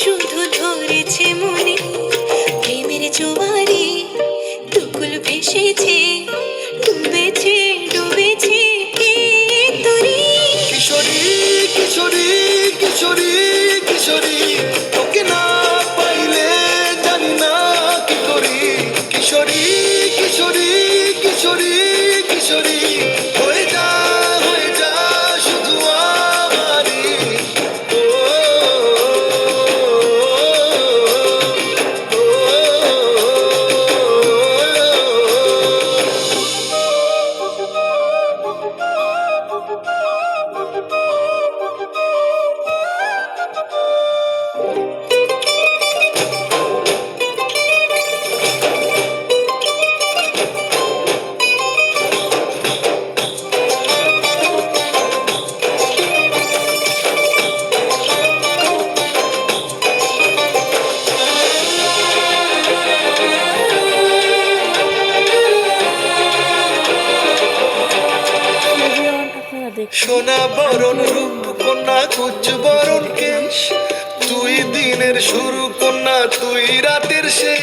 শুধু ধরেছে মনে। প্রেমের জোয়ারে তুকুল ভেসেছে ডুবেছে কিশোরী তোকে না পাইলে জানি না কি করি। কিশোরী কিশোরী কিশোরী কিশোরী। সোনা বরণ রূপ কন্যা কুচ বরণ কেশ। তুই দিনের শুরু কন্যা তুই রাতের শেষ।